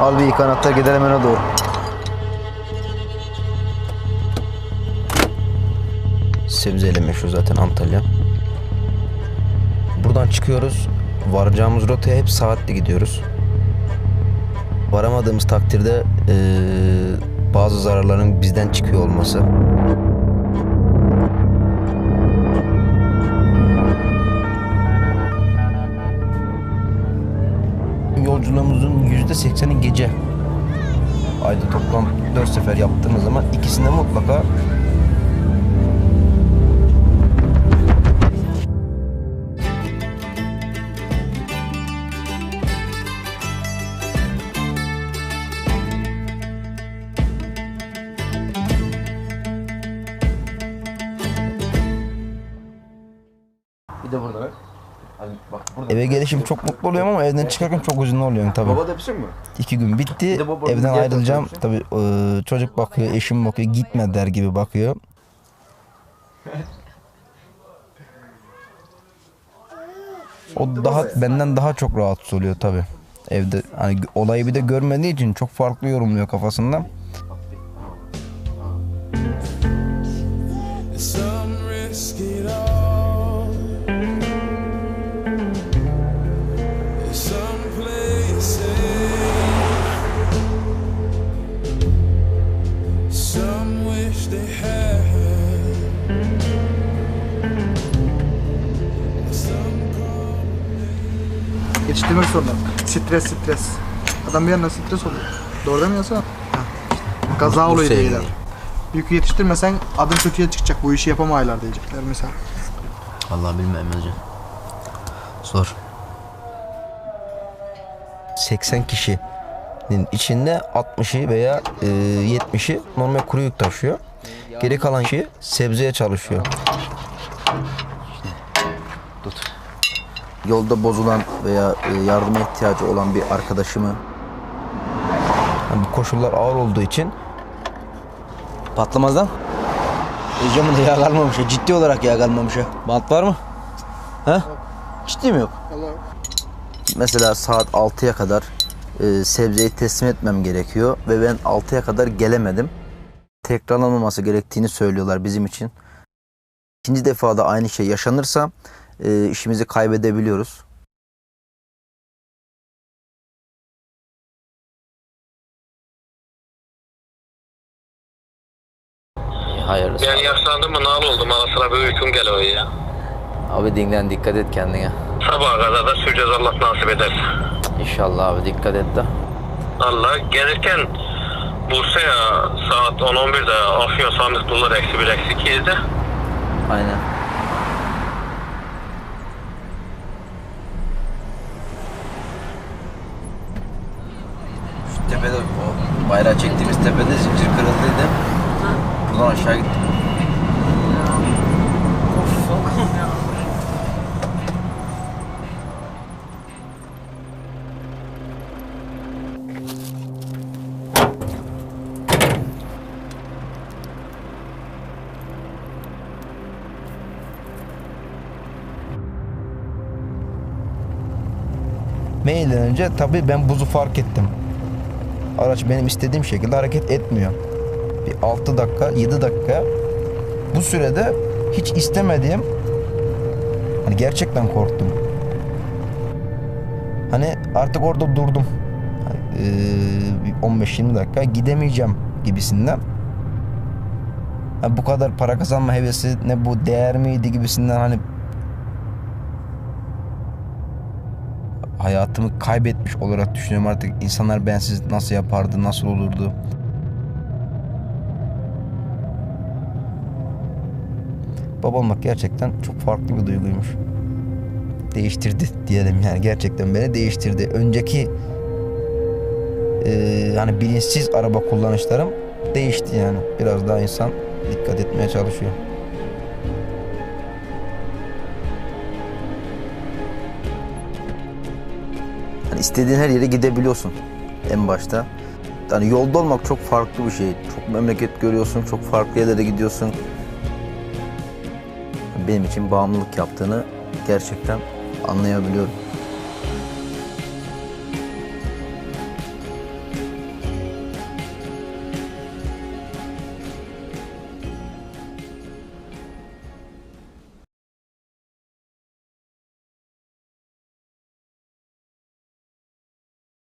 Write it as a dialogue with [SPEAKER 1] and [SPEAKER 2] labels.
[SPEAKER 1] Al bir ilk anahtar gidelim öne doğru. Sebzeyle meşhur zaten Antalya. Buradan çıkıyoruz. Varacağımız rotaya hep saatli gidiyoruz. Varamadığımız takdirde eee, bazı zararların bizden çıkıyor olması. Yolculuğumuzun yüzde sekseni gece. Ayda toplam 4 sefer yaptığımız zaman ikisinde mutlaka bak burada. Eve gelişim çok mutlu oluyorum ama evden çıkarken çok üzünlü oluyorum tabii.
[SPEAKER 2] Baba yapışır mı?
[SPEAKER 1] İki gün bitti. Evden ayrılacağım. Tabii e, çocuk bakıyor, eşim bakıyor. Gitme der gibi bakıyor. O daha benden daha çok rahatsız oluyor tabii. Evde hani olayı bir de görmediği için çok farklı yorumluyor kafasında.
[SPEAKER 3] Yetiştirmek zorunda. Stres stres. Adam bir yandan stres oluyor. Doğru değil mi yasa? Kaza oluyor
[SPEAKER 1] sevgili.
[SPEAKER 3] diyorlar. Yükü yetiştirmesen adın kötüye çıkacak. Bu işi yapamaylar diyecekler mesela.
[SPEAKER 1] Allah bilmem hocam. Zor. 80 kişinin içinde 60'ı veya e, 70'i normal kuru yük taşıyor. Geri kalan kişi sebzeye çalışıyor. Yolda bozulan veya e, yardıma ihtiyacı olan bir arkadaşımı yani bu koşullar ağır olduğu için patlamaz lan. Camında yağ kalmamış. Ciddi olarak yağ kalmamış. Bant var mı? Ha? Ciddi mi yok? Mesela saat 6'ya kadar e, sebzeyi teslim etmem gerekiyor ve ben 6'ya kadar gelemedim. Tekrarlanmaması gerektiğini söylüyorlar bizim için. İkinci defa da aynı şey yaşanırsa e, işimizi kaybedebiliyoruz. Hayırlısı.
[SPEAKER 4] Ben yaşlandım mı nal oldum ara sıra bir uykum geliyor ya.
[SPEAKER 1] Abi dinlen dikkat et kendine.
[SPEAKER 4] Sabaha kadar da süreceğiz Allah nasip ederse.
[SPEAKER 1] İnşallah abi dikkat et de.
[SPEAKER 4] Allah gelirken Bursa'ya saat 10-11'de Afyon Sandık dolar eksi 1 eksi 2'ydi.
[SPEAKER 1] Aynen. Tepede o bayrağı çektiğimiz tepede zincir kırıldıydı. Buradan aşağı gittim. Mailden önce tabii ben buzu fark ettim. Araç benim istediğim şekilde hareket etmiyor. Bir 6 dakika, 7 dakika bu sürede hiç istemediğim hani gerçekten korktum. Hani artık orada durdum. Hani, eee, bir 15-20 dakika gidemeyeceğim gibisinden. Ha, bu kadar para kazanma hevesi ne bu değer miydi gibisinden hani hayatımı kaybetmiş olarak düşünüyorum artık. İnsanlar bensiz nasıl yapardı, nasıl olurdu? Baba olmak gerçekten çok farklı bir duyguymuş. Değiştirdi diyelim yani gerçekten beni değiştirdi. Önceki eee, hani bilinçsiz araba kullanışlarım değişti yani. Biraz daha insan dikkat etmeye çalışıyor. İstediğin her yere gidebiliyorsun en başta. Hani yolda olmak çok farklı bir şey. Çok memleket görüyorsun, çok farklı yerlere gidiyorsun. Benim için bağımlılık yaptığını gerçekten anlayabiliyorum.